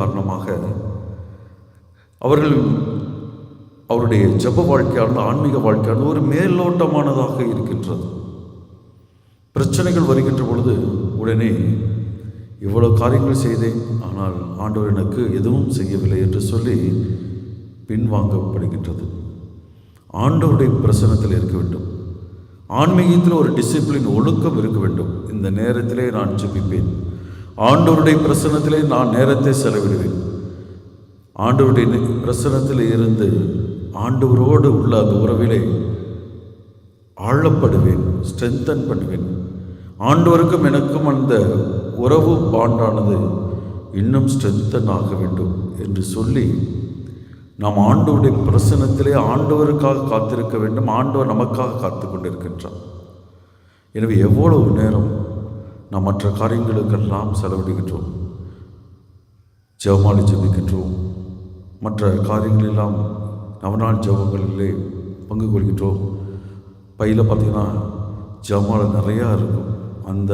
காரணமாக அவர்கள் அவருடைய ஜப வாழ்க்கையானது ஆன்மீக வாழ்க்கையானது ஒரு மேலோட்டமானதாக இருக்கின்றது. பிரச்சனைகள் வருகின்ற பொழுது உடனே இவ்வளவு காரியங்கள் செய்தேன் ஆனால் ஆண்டவர் எனக்கு எதுவும் செய்யவில்லை என்று சொல்லி பின்வாங்கப்படுகின்றது. ஆண்டவருடைய பிரசனத்தில் இருக்க வேண்டும். ஆன்மீகத்தில் ஒரு டிசிப்ளின் ஒழுக்கம் இருக்க வேண்டும். இந்த நேரத்திலே நான் ஜெபிப்பேன். ஆண்டவருடைய பிரசனத்திலே நான் நேரத்தை செலவிடுவேன். ஆண்டவருடைய பிரசனத்தில் இருந்து ஆண்டவரோடு உள்ள அந்த உறவிலே ஆழப்படுவேன் ஸ்ட்ரென்தன் பண்ணுவேன். ஆண்டவருக்கும் எனக்கும் அந்த உறவு பாண்டானது இன்னும் ஸ்ட்ரென்தன் ஆக வேண்டும் என்று சொல்லி நாம் ஆண்டவருடைய பிரசனத்திலே ஆண்டவருக்காக காத்திருக்க வேண்டும் ஆண்டவர் நமக்காக காத்து கொண்டிருக்கின்றார் எனவே எவ்வளவு நேரம் நாம் மற்ற காரியங்களுக்கெல்லாம் செலவிடுகின்றோம். ஜெபமாலை ஜெபிக்கின்றோம். மற்ற காரியங்களெல்லாம் நவநாள் ஜெபங்களிலே பங்கு கொள்கின்றோம். பையில் பார்த்தீங்கன்னா ஜெபமாலை நிறையா இருக்கும். அந்த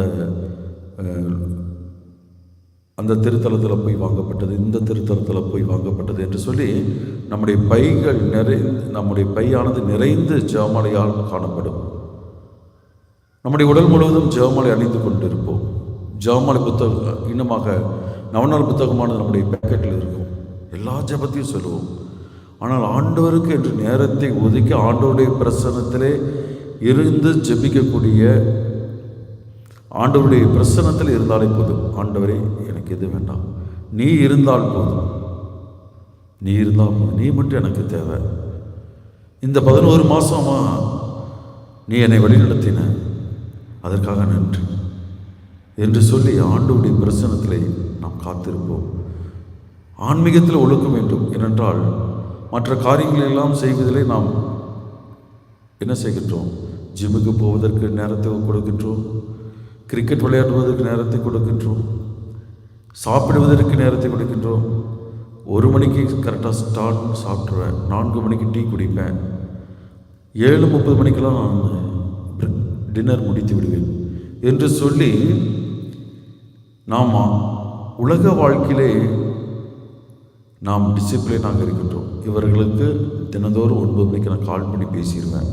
அந்த திருத்தலத்தில் போய் வாங்கப்பட்டது இந்த திருத்தலத்தில் போய் வாங்கப்பட்டது என்று சொல்லி நம்முடைய பைகள் நிறை நம்முடைய பையானது நிறைந்து ஜெபமாலையால் காணப்படும். நம்முடைய உடல் முழுவதும் ஜெவமாலை அணிந்து கொண்டிருப்போம். ஜெபமாலை புத்தகம் இன்னமாக நவநாள் புத்தகமானது நம்முடைய பேக்கெட்டில் இருக்கும். எல்லா ஜெபத்தையும் சொல்லுவோம். ஆனால் ஆண்டவருக்கு என்று நேரத்தை ஒதுக்கி ஆண்டவருடைய பிரசனத்திலே இருந்து ஜெபிக்கக்கூடிய ஆண்டவருடைய பிரசன்னத்தில் இருந்தாலே போதும். ஆண்டவரே எனக்கு எது வேண்டாம். நீ இருந்தால் போதும். நீ இருந்தால் போதும். நீ மட்டும் எனக்கு தேவை. இந்த பதினோரு மாதமாக நீ என்னை வழிநடத்தின. அதற்காக நன்றி. என்று சொல்லி ஆண்டோடைய பிரசனத்திலே நாம் காத்திருப்போம். ஆன்மீகத்தில் ஒழுக்க வேண்டும் ஏனென்றால் மற்ற காரியங்களை எல்லாம் செய்வதிலே நாம் என்ன செய்கின்றோம்? ஜிம்முக்கு போவதற்கு நேரத்தை கொடுக்கின்றோம். கிரிக்கெட் விளையாடுவதற்கு நேரத்தை கொடுக்கின்றோம். சாப்பிடுவதற்கு நேரத்தை கொடுக்கின்றோம். ஒரு மணிக்கு கரெக்டாக ஸ்டார்ட் சாப்பிட்ருவேன் நான்கு மணிக்கு டீ குடிப்பேன். ஏழு முப்பது மணிக்கெல்லாம் நான் டின்னர் முடித்து விடுவேன். என்று சொல்லி நாம் உலக வாழ்க்கையிலே நாம் டிசிப்ளினாக இருக்கின்றோம். இவர்களுக்கு தினந்தோறும் ஒன்பது மணிக்கு நான் கால் பண்ணி பேசிடுவேன்.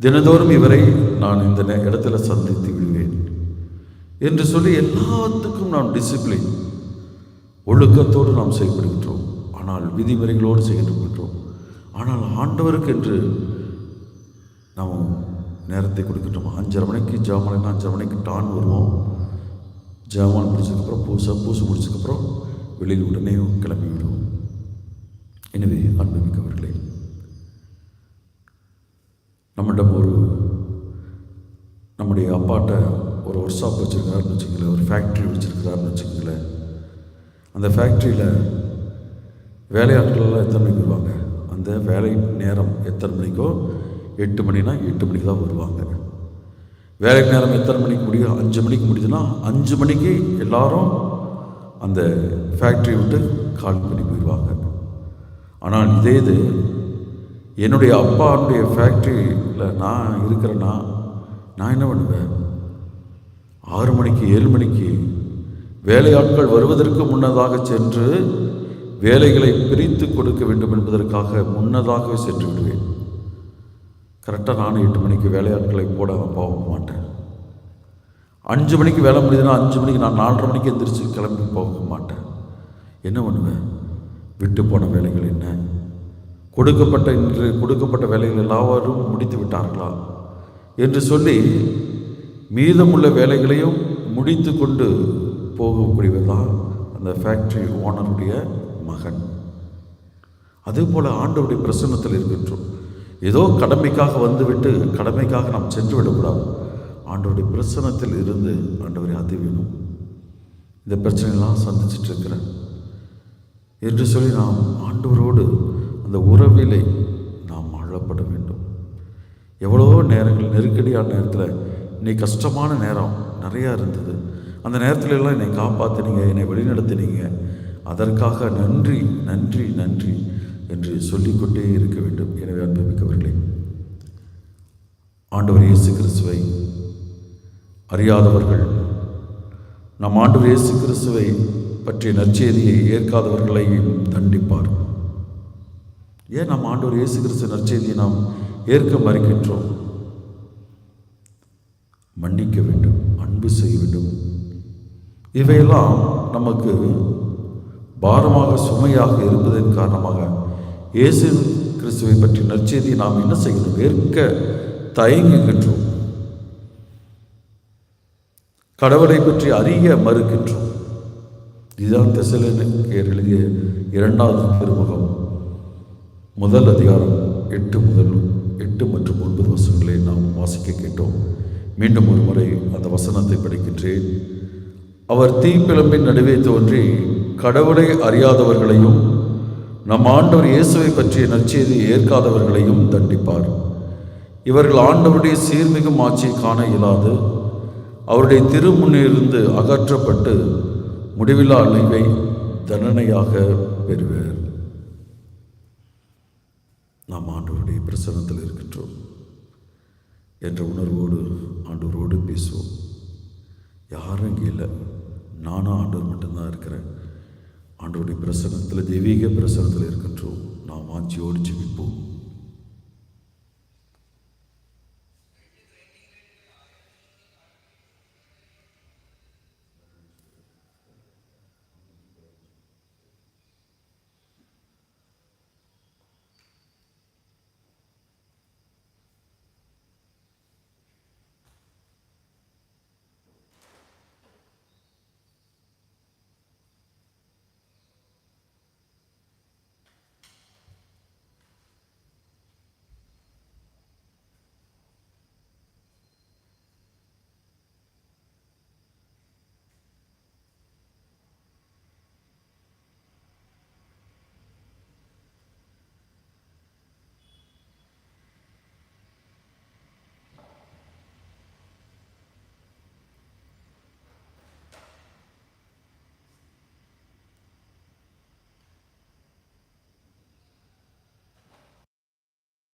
தினந்தோறும் இவரை நான் இந்த நே- இடத்துல சந்தித்து விடுவேன். என்று சொல்லி எல்லாத்துக்கும் நாம் டிசிப்ளின் ஒழுக்கத்தோடு நாம் செயல்படுகின்றோம். ஆனால் விதிமுறைகளோடு செய்கின்றோம் ஆனால் ஆண்டவருக்கு என்று நாம் நேரத்தை கொடுக்கட்டும்? அஞ்சரை மணிக்கு ஜாமான் அஞ்சரை மணிக்கு டான் வருவோம். ஜாமான் முடிச்சதுக்கப்புறம் பூசை பூசை முடிச்சதுக்கப்புறம் வெளியில் உடனே கிளம்பி விடுவோம். எனவே அன்புமிக்கவர்களே நம்மிடம் ஒரு நம்முடைய அப்பாட்ட ஒரு ஒர்க் ஷாப் வச்சுருக்காருன்னு வச்சுக்கங்களேன் ஒரு ஃபேக்ட்ரி வச்சுருக்கிறாருன்னு வச்சுக்கங்களேன். அந்த ஃபேக்ட்ரியில் வேலையாட்களெல்லாம் எத்தனை மணிக்கு வருவாங்க? அந்த வேலை நேரம் எத்தனை மணிக்கோ எட்டு மணினா எட்டு மணிக்கு தான் வருவாங்க. வேலை நேரம் எத்தனை மணிக்கு முடியும்? அஞ்சு மணிக்கு முடியுதுன்னா அஞ்சு மணிக்கு எல்லாரும் அந்த ஃபேக்ட்ரி விட்டு கால் பண்ணி போயிடுவாங்க ஆனால் இதே இது என்னுடைய அப்பாவுடைய ஃபேக்ட்ரியில் நான் இருக்கிறேன்னா நான் என்ன பண்ணுவேன்? ஆறு மணிக்கு ஏழு மணிக்கு வேலையாட்கள் வருவதற்கு முன்னதாக சென்று வேலைகளை பிரித்து கொடுக்க வேண்டும் என்பதற்காக முன்னதாகவே சென்று விடுவேன். கரெக்டாக நானும் எட்டு மணிக்கு வேலையாட்களை போட போக மாட்டேன். அஞ்சு மணிக்கு வேலை முடியுதுன்னா அஞ்சு மணிக்கு நான் நாலரை மணிக்கு எந்திரிச்சு கிளம்பி போக மாட்டேன். என்ன பண்ணுவேன்? விட்டு போன வேலைகள் என்ன? கொடுக்கப்பட்ட இன்று கொடுக்கப்பட்ட வேலைகள் எல்லாரும் முடித்து விட்டார்களா? என்று சொல்லி மீதமுள்ள வேலைகளையும் முடித்து கொண்டு போகக்கூடியவர் தான் அந்த ஃபேக்ட்ரி ஓனருடைய மகன். அதே போல் ஆண்டவருடைய பிரசன்னத்தில் இருக்கின்றோம். ஏதோ கடமைக்காக வந்துவிட்டு கடமைக்காக நாம் சென்று விடக்கூடாது. ஆண்டவருடைய பிரச்சனத்தில் இருந்து ஆண்டவரை அது வேணும் இந்த பிரச்சனையெல்லாம் சந்திச்சுட்டு இருக்கிறேன். என்று சொல்லி நாம் ஆண்டவரோடு அந்த உறவிலை நாம் ஆழப்பட வேண்டும். எவ்வளவோ நேரங்கள் நெருக்கடியான நேரத்தில் இன்னைக்கு கஷ்டமான நேரம் நிறையா இருந்தது. அந்த நேரத்துல எல்லாம் என்னை காப்பாற்றினீங்க என்னை வழிநடத்தினீங்க. அதற்காக நன்றி நன்றி நன்றி. என்று சொல்லிக்கொண்டே இருக்க வேண்டும். எனவே அன்புமிக்கவர்களே ஆண்டவர் இயேசு கிறிஸ்துவை அறியாதவர்கள் நம் ஆண்டவர் இயேசு கிறிஸ்துவை பற்றிய நற்செய்தியை ஏற்காதவர்களையும் தண்டிப்பார். ஏன் நம் ஆண்டவர் இயேசு கிறிஸ்து நற்செய்தியை நாம் ஏற்க மறுக்கின்றோம்? மன்னிக்க வேண்டும் அன்பு செய்ய வேண்டும். இவையெல்லாம் நமக்கு பாரமாக சுமையாக இருப்பதன் காரணமாக இயேசு கிறிஸ்துவை பற்றி நற்செய்தி நாம் என்ன செய்யணும் ஏற்க தயங்குகின்றோம் கடவுளை பற்றி அறிய மறுக்கின்றோம். இதுதான் தெசலோனிக்கேயர் எழுதிய இரண்டாவது திருமுகம். முதல் அதிகாரம் எட்டு முதல் எட்டு மற்றும் ஒன்பது வசனங்களை நாம் வாசிக்க கேட்டோம். மீண்டும் ஒரு முறை அந்த வசனத்தை படிக்கின்றேன். அவர் தீப்பிழம்பின் நடுவே தோன்றி கடவுளை அறியாதவர்களையும் நம் ஆண்டவர் இயேசுவை பற்றிய நற்செய்தி ஏற்காதவர்களையும் தண்டிப்பார். இவர்கள் ஆண்டவருடைய சீர்மிகும் ஆட்சியை காண இயலாது. அவருடைய திருமுன்னிலிருந்து அகற்றப்பட்டு முடிவில்லா அழிவை தண்டனையாக பெறுவர். நாம் ஆண்டவருடைய பிரசனத்தில் இருக்கின்றோம் என்ற உணர்வோடு ஆண்டவரோடு பேசுவோம். யாரும் இங்கே இல்லை. நானும் ஆண்டவர் மட்டும்தான் இருக்கிறேன். ஆண்டவருடைய பிரசனத்தில் தெய்வீக பிரசனத்தில் இருக்கின்றோம். நாம் ஆட்சியோடு ஜெபிப்போம்.